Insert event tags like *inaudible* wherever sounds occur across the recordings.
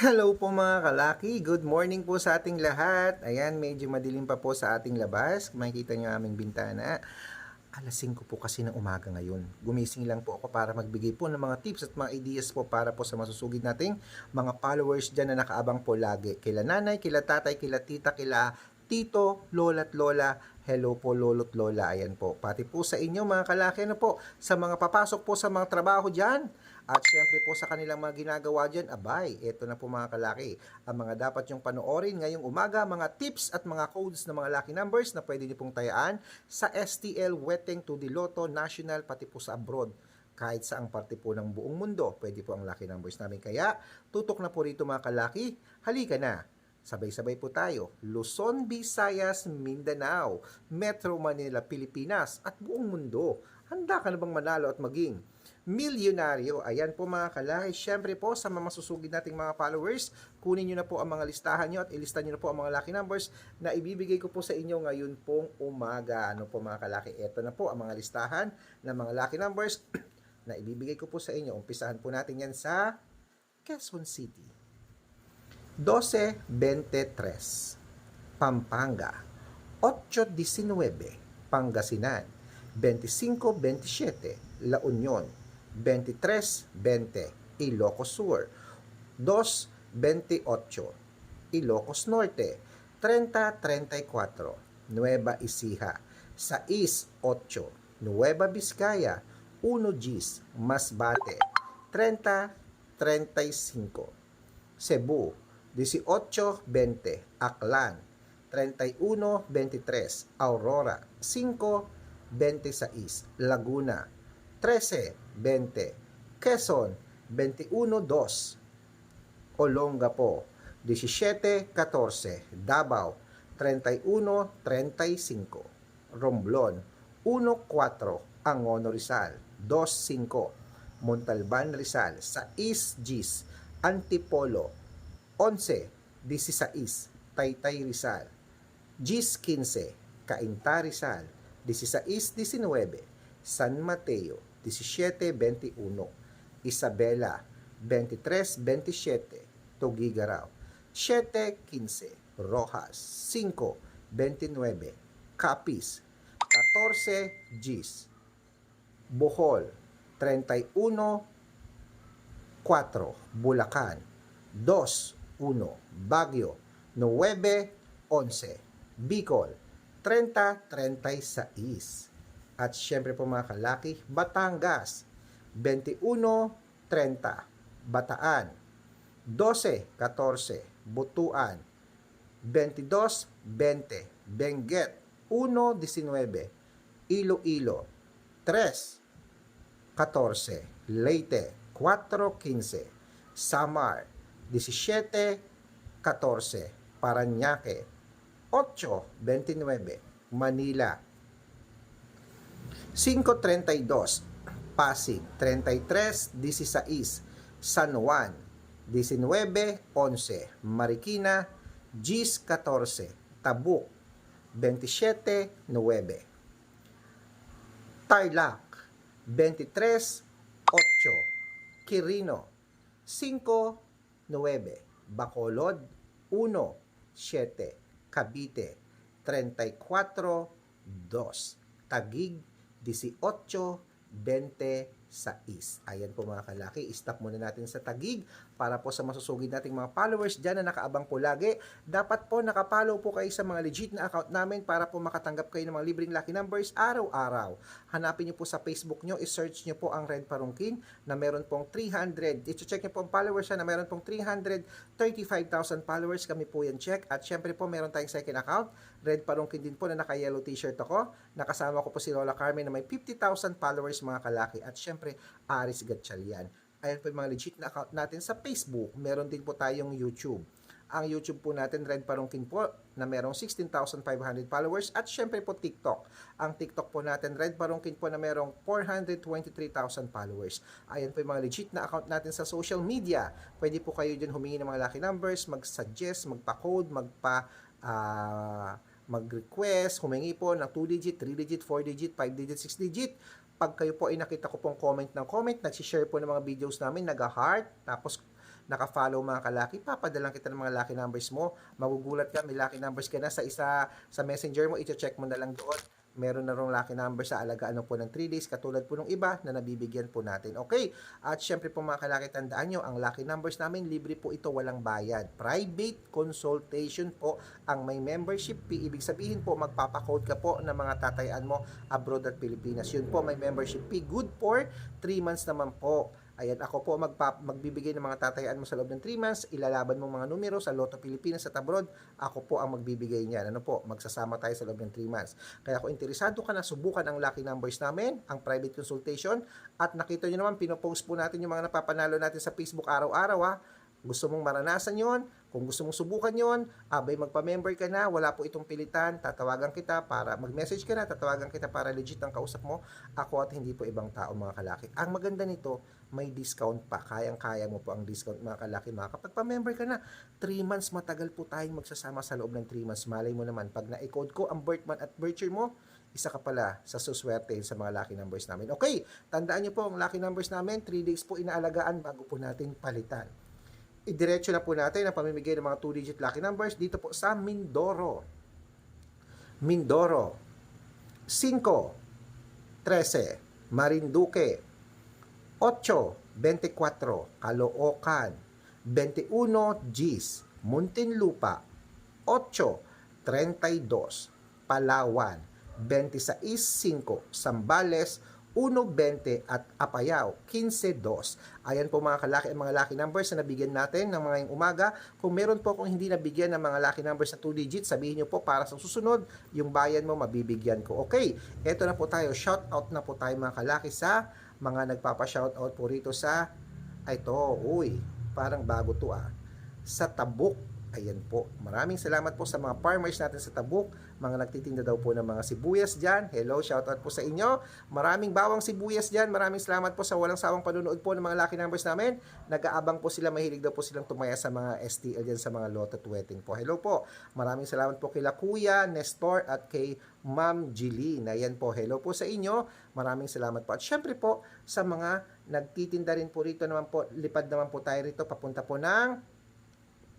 Hello po mga kalaki, good morning po sa ating lahat. Ayan, medyo madilim pa po sa ating labas. Makikita ang aming bintana. Alas 5 po kasi ng umaga ngayon. Gumising lang po ako para magbigay po ng mga tips at mga ideas po para po sa masusugid nating mga followers dyan na nakaabang po lagi. Kila nanay, kila tatay, kila tita, kila tito, lola at lola. Hello po lolo't lola. Ayan po. Pati po sa inyo mga kalaki na po. Sa mga papasok po sa mga trabaho dyan. At syempre po sa kanilang mga ginagawa dyan, abay, ito na po mga kalaki. Ang mga dapat yung panoorin ngayong umaga, mga tips at mga codes ng mga lucky numbers na pwede niyo pong tayaan sa STL Weteng to the Lotto National pati po sa abroad kahit sa ang parte po ng buong mundo. Pwede po ang lucky numbers namin. Kaya, tutok na po rito mga kalaki. Halika na. Sabay-sabay po tayo. Luzon, Visayas, Mindanao, Metro Manila, Pilipinas, at buong mundo. Handa ka na bang manalo at maging milyonaryo? Ayan po mga kalaki. Siyempre po sa mga masusugid nating mga followers, kunin nyo na po ang mga listahan nyo at ilista nyo na po ang mga lucky numbers na ibibigay ko po sa inyo ngayon pong umaga. Ano po mga kalaki? Ito na po ang mga listahan ng mga lucky numbers *clears throat* na ibibigay ko po sa inyo. Umpisahan po natin yan sa Quezon City. 12.23 Pampanga 8.19 Pangasinan 25.27 La Union 23.20 Ilocos Sur 2.28 Ilocos Norte 30.34 Nueva Ecija 6.8 Nueva Vizcaya 1 Gis Masbate 30.35 Cebu 18.20 Aklan 31.23 Aurora 5.26 Laguna 13.20 Quezon 21.2 Olongapo 17.14 Davao 31.35 Romblon 1.4 Angono Rizal 2.5 Montalban Rizal 6 Gis Antipolo 11.16 Taytay Rizal Gis 15 Cainta Rizal 16.19 San Mateo 17.21 Isabela 23.27 Tugigarao 7.15 Rojas 5.29 Capiz 14 Gis. Bohol 31 4 Bulacan. 2 1 Baguio. 9 11 Bicol 30 36 at syempre po mga kalaki Batangas 21 30 Bataan 12 14 Butuan 22 20 Benguet 1 19 Iloilo 3 14 Leyte 4 15 Samar 17 14 Paranaque 8 29 Manila 532 Pasig. 33 16 San Juan. 19 11 Marikina. Gis 14 Tabuk 27 9 Tarlac. 23 8 Quirino. 5 9 Bacolod. 1 7 Cavite. 34 2 Tagig 18 20 6. Ayan po mga kalaki, stop muna natin sa tagig para po sa masusugid nating mga followers dyan na nakaabang po lagi. Dapat po nakapollow po kayo sa mga legit na account namin para po makatanggap kayo ng mga libreng lucky numbers araw-araw. Hanapin nyo po sa Facebook nyo, isearch nyo po ang Red Parungkin na meron pong 300, i-check nyo po ang followers na meron pong 335,000 followers. Kami po yan check. At syempre po meron tayong second account, Red Parungkin din po na naka-yellow t-shirt ako. Nakasama ko po si Lola Carmen na may 50,000 followers mga kalaki. At syempre, Aris Gatchalian. Ayan po yung mga legit na account natin sa Facebook. Meron din po tayong YouTube. Ang YouTube po natin, Red Parungkin po, na merong 16,500 followers. At syempre po TikTok. Ang TikTok po natin, Red Parungkin po na merong 423,000 followers. Ayan po yung mga legit na account natin sa social media. Pwede po kayo dyan humingi ng mga lucky numbers, mag-suggest, magpa-code, magpa... ah, mag-request, humingi po ng 2-digit, 3-digit, 4-digit, 5-digit, 6-digit. Pag kayo po ay nakita ko pong comment ng comment, nagsishare po ng mga videos namin, nag-heart, tapos naka-follow mga kalaki, papadalang kita ng mga lucky numbers mo. Magugulat ka, may lucky numbers ka na sa isa sa messenger mo, i-check mo na lang doon. Meron na rong lucky number sa alagaan po ng 3 days, katulad po ng iba na nabibigyan po natin. Okay? At syempre po mga kalaki, tandaan nyo, ang lucky numbers namin, libre po ito, walang bayad. Private consultation po ang may membership fee. Ibig sabihin po, magpapakode ka po ng mga tatayan mo abroad at Pilipinas. Yun po, may membership fee. Good for 3 months naman po. Ayan, ako po magpa, magbibigay ng mga tatayaan mo sa loob ng 3 months, ilalaban mo mga numero sa Lotto Pilipinas at abroad, ako po ang magbibigay niyan. Ano po, magsasama tayo sa loob ng 3 months. Kaya kung interesado ka na, subukan ang lucky numbers namin, ang private consultation, at nakita nyo naman, pinopost po natin yung mga napapanalo natin sa Facebook araw-araw ha. Gusto mong maranasan yon kung gusto mong subukan yon abay magpa-member ka na, wala po itong pilitan, tatawagan kita para, mag-message ka na, tatawagan kita para legit ang kausap mo, ako at hindi po ibang tao mga kalaki. Ang maganda nito, may discount pa, kayang-kaya mo po ang discount mga kalaki. Mga kapag pa-member ka na, 3 months matagal po tayong magsasama sa loob ng 3 months, malay mo naman, pag na-code ko ang birth month at birth year mo, isa ka pala sa suswerte sa mga lucky numbers namin. Okay, tandaan niyo po ang lucky numbers namin, 3 days po inaalagaan bago po natin palitan idiretso na po natin ang pamimigay ng mga 2-digit lucky numbers dito po sa Mindoro. Mindoro. 5, 13, Marinduque. 8, 24, Caloocan. 21, Gis, Muntinlupa. 8, 32, Palawan. 26, 5, Sambales. 1.20 at Apayao, 15.2. Ayan po mga kalaki, ang mga lucky numbers na nabigyan natin ng mga yung umaga. Kung meron po kung hindi nabigyan ng mga lucky numbers na 2 digits, sabihin nyo po para sa susunod, yung bayan mo mabibigyan ko. Okay, eto na po tayo. Shout out na po tayo mga kalaki sa mga nagpapa-shout out po rito sa, ito, uy, parang bago to ah, sa Tabuk. Ayan po. Maraming salamat po sa mga farmers natin sa Tabuk, mga nagtitinda daw po ng mga sibuyas dyan. Hello, shoutout po sa inyo. Maraming bawang sibuyas dyan. Maraming salamat po sa walang sawang panunood po ng mga lucky numbers namin. Nag-aabang po sila, mahilig daw po silang tumaya sa mga STL dyan sa mga lot at wedding po. Hello po. Maraming salamat po kila Kuya, Nestor at kay Ma'am Jeline. Ayan po. Hello po sa inyo. Maraming salamat po. At syempre po sa mga nagtitinda rin po rito naman po, lipad naman po tayo rito papunta po ng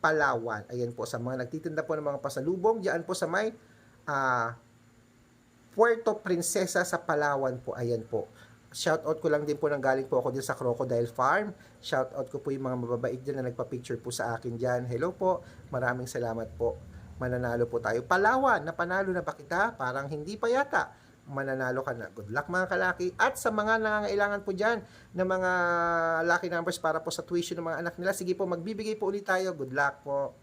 Palawan. Ayan po, sa mga nagtitinda po ng mga pasalubong, diyan po sa may ah, Puerto Princesa sa Palawan po. Ayan po. Shoutout ko lang din po nang galing po ako din sa Crocodile Farm. Shoutout ko po yung mga mababait dyan na nagpa-picture po sa akin dyan. Hello po. Maraming salamat po. Mananalo po tayo. Palawan, napanalo na ba kita? Parang hindi pa yata mananalo ka na. Good luck mga kalaki. At sa mga nangangailangan po dyan ng mga lucky numbers para po sa tuition ng mga anak nila, sige po, magbibigay po ulit tayo. Good luck po.